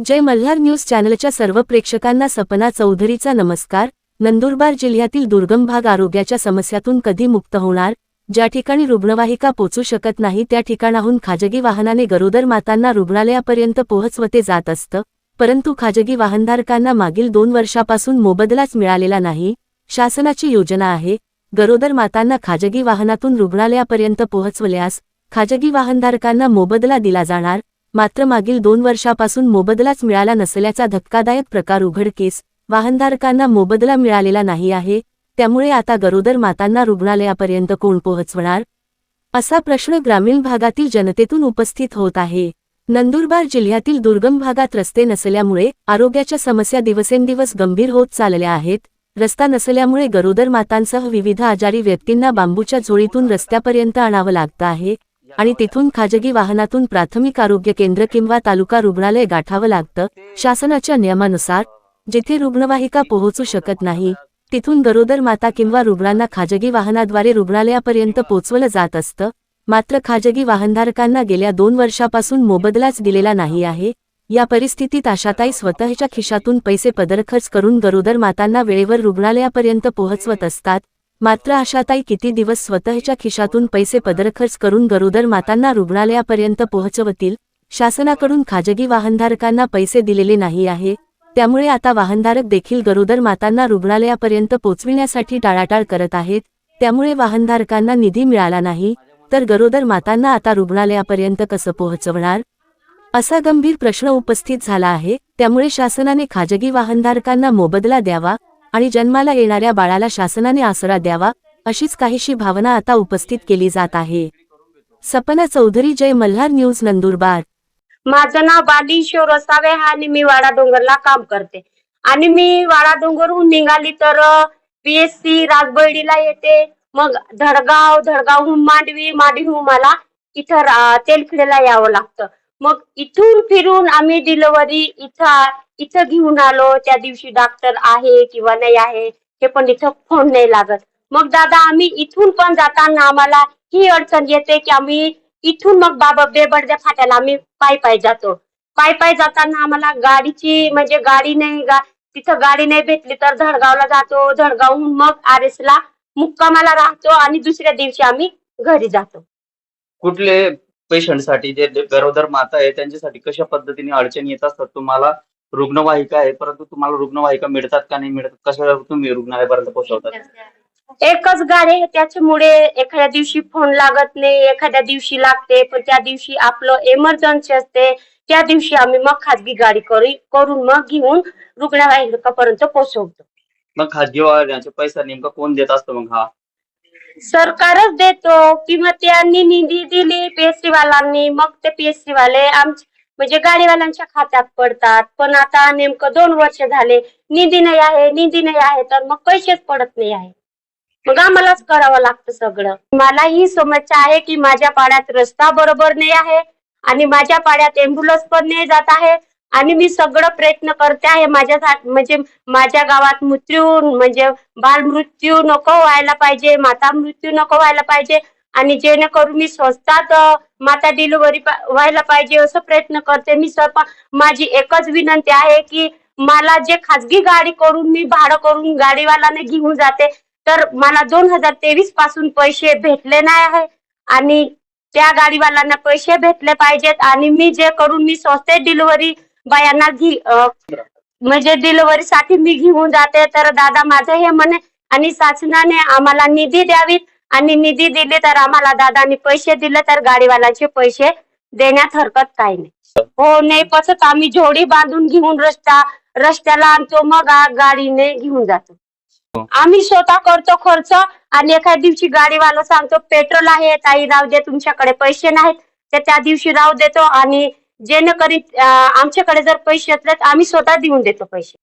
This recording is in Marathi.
जय मल्हार न्यूज चॅनलच्या सर्व प्रेक्षकांना सपना चौधरीचा नमस्कार. नंदुरबार जिल्ह्यातील दुर्गम भाग आरोग्याच्या समस्यातून कधी मुक्त होणार? ज्या ठिकाणी रुग्णवाहिका पोचू शकत नाही त्या ठिकाणाहून खाजगी वाहनाने गरोदर मातांना रुग्णालयापर्यंत पोहोचवते जात असतं. परंतु खाजगी वाहनधारकांना मागील दोन वर्षापासून मोबदलाच मिळालेला नाही. शासनाची योजना आहे गरोदर मातांना खाजगी वाहनातून रुग्णालयापर्यंत पोहोचवल्यास खाजगी वाहनधारकांना मोबदला दिला जाणार. मात्र मागील दोन वर्षापासून मोबदलाच मिळाला नसल्याचा धक्कादायक प्रकार उघडकीस वाहनधारकांना मोबदला मिळालेला नाही आहे त्यामुळे आता गरोदर मातांना रुग्णालयापर्यंत कोण पोहोचवणार? असा प्रश्न ग्रामीण भागातील जनतेतून उपस्थित होत आहे. नंदुरबार जिल्ह्यातील दुर्गम भागात रस्ते नसल्यामुळे आरोग्याच्या समस्या दिवसेंदिवस गंभीर होत चालल्या आहेत. रस्ता नसल्यामुळे गरोदर मातांसह विविध आजारी व्यक्तींना बांबूच्या झोळीतून रस्त्यापर्यंत आणावं लागतं आहे. आणि तिथून खाजगी वाहनातून प्राथमिक आरोग्य केंद्र किंवा तालुका रुग्णालय गाठावं लागतं. शासनाच्या नियमानुसार जिथे रुग्णवाहिका पोहोचू शकत नाही तिथून गरोदर माता किंवा रुग्णांना खाजगी वाहनाद्वारे रुग्णालयापर्यंत पोचवलं जात असतं. मात्र खाजगी वाहनधारकांना गेल्या दोन वर्षापासून मोबदलाच दिलेला नाही आहे. या परिस्थितीत आशाताई स्वतःच्या खिशातून पैसे पदरखर्च करून गरोदर मातांना वेळेवर रुग्णालयापर्यंत पोहोचवत असतात. मात्र आशाताई किती दिवस स्वतःच्या खिशातून पैसे पदरखर्च करून गरोदर मातांना रुग्णालयापर्यंत पोहोचवतील? शासनाकडून खाजगी वाहनधारकांना पैसे दिलेले नाही आहे त्यामुळे आता वाहनधारक देखील गरोदर मातांना रुग्णालयापर्यंत पोचविण्यासाठी टाळाटाळ करत आहेत त्यामुळे वाहनधारकांना निधी मिळाला नाही तर गरोदर मातांना आता रुग्णालयापर्यंत कसं पोहोचवणार? असा गंभीर प्रश्न उपस्थित झाला आहे त्यामुळे शासनाने खाजगी वाहनधारकांना मोबदला द्यावा आणि जन्माला येणाऱ्या बाळाला शासनाने आसरा द्यावा अशीच काहीशी भावना आता उपस्थित केली जात आहे. सपना चौधरी जय मल्हार न्यूज नंदुरबार. माझं नाव बालीश्वर असावे आणि मी वाडा डोंगरला काम करते. आणि मी वाडा डोंगरहून निघाली तर पीएससी राजबर्डीला येते. मग धडगाव धडगावहून मांडवी मांडवीहून मला इथं रा- तेलखिडेला यावं लागतं. मग इथून फिरून आम्ही डिलिव्हरी इथं इथं घेऊन आलो. त्या दिवशी डॉक्टर आहे किंवा नाही आहे हे पण इथं फोन नाही लागत. मग दादा आम्ही इथून पण जाताना आम्हाला ही अडचण येते की आम्ही इथून मग बाबा बेबडद्या फाट्याला आम्ही पाय पाय जातो. पाय पाय जाताना आम्हाला गाडीची म्हणजे गाडी नाही गा तिथं गाडी नाही भेटली तर धडगावला जातो. धडगावहून मग आर एस ला मुक्कामाला राहतो आणि दुसऱ्या दिवशी आम्ही घरी जातो. कुठले पेशंटसाठी जे गरोदर माता आहे त्यांच्यासाठी कशा पद्धतीने अडचणी येत असतात? तुम्हाला रुग्णवाहिका आहे परंतु तुम्हाला रुग्णवाहिका मिळतात का नाही मिळतात कशा तुम्ही रुग्णालयापर्यंत पोहोचवतात एकच गाडी त्याच्यामुळे एखाद्या दिवशी फोन लागत नाही एखाद्या दिवशी लागते पण त्या दिवशी आपलं एमर्जन्सी असते त्या दिवशी आम्ही मग खाजगी गाडी करू करून मग घेऊन रुग्णवाहिकापर्यंत पोहोचवतो. मग खाजगी वाहनाचे पैसा नेमका कोण देत असतो मग हा? सरकारच देतो. किंवा त्यांनी निधी दिली पीएससी वाल्यांनी मग ते पीएससी वाले आमचे म्हणजे गाडीवाल्यांच्या खात्यात पडतात. पण आता नेमकं दोन वर्ष झाले निधी नाही आहे निधी नाही आहे तर मग पैसेच पडत नाही आहे. मग आम्हालाच करावं लागतं सगळं. मला ही समस्या आहे की माझ्या पाड्यात रस्ता बरोबर नाही आहे आणि माझ्या पाड्यात एम्ब्युलन्स पण नाही जात आहे. आणि मी सगळं प्रयत्न करते आहे. माझ्या म्हणजे माझ्या गावात मृत्यू म्हणजे बाल मृत्यू नको व्हायला पाहिजे माता मृत्यू नको व्हायला पाहिजे आणि जेणेकरून मी स्वस्तात माता डिलिव्हरी व्हायला पाहिजे असं प्रयत्न करते. मी सर्व माझी एकच विनंती आहे की मला जे खाजगी गाडी करून मी भाडं करून गाडीवाल्याने घेऊन जाते तर मला दोन हजार तेवीसपासून पैसे भेटले नाही आहे आणि त्या गाडीवाल्यांना पैसे भेटले पाहिजेत आणि मी जे करून मी स्वस्त डिलिव्हरी बायांना घी म्हणजे डिलिव्हरी साठी मी घेऊन जाते. तर दादा माझं हे म्हणे आणि शासनाने आम्हाला निधी द्यावीत. आणि निधी दिली तर आम्हाला दादानी पैसे दिले तर गाडीवाल्याचे पैसे देण्यात हरकत काही नाही. हो नाही पसत आम्ही जोडी बांधून घेऊन रस्ता रस्त्याला आणतो मग गाडीने घेऊन जातो. आम्ही स्वतः करतो खर्च आणि एखाद्या दिवशी गाडीवाला सांगतो पेट्रोल आहे ताई राहू दे तुमच्याकडे पैसे नाहीत. तर त्या दिवशी राहू देतो आणि जेणेकरीत आमच्याकडे जर पैसे असले तर आम्ही स्वतः देऊन देतो पैसे.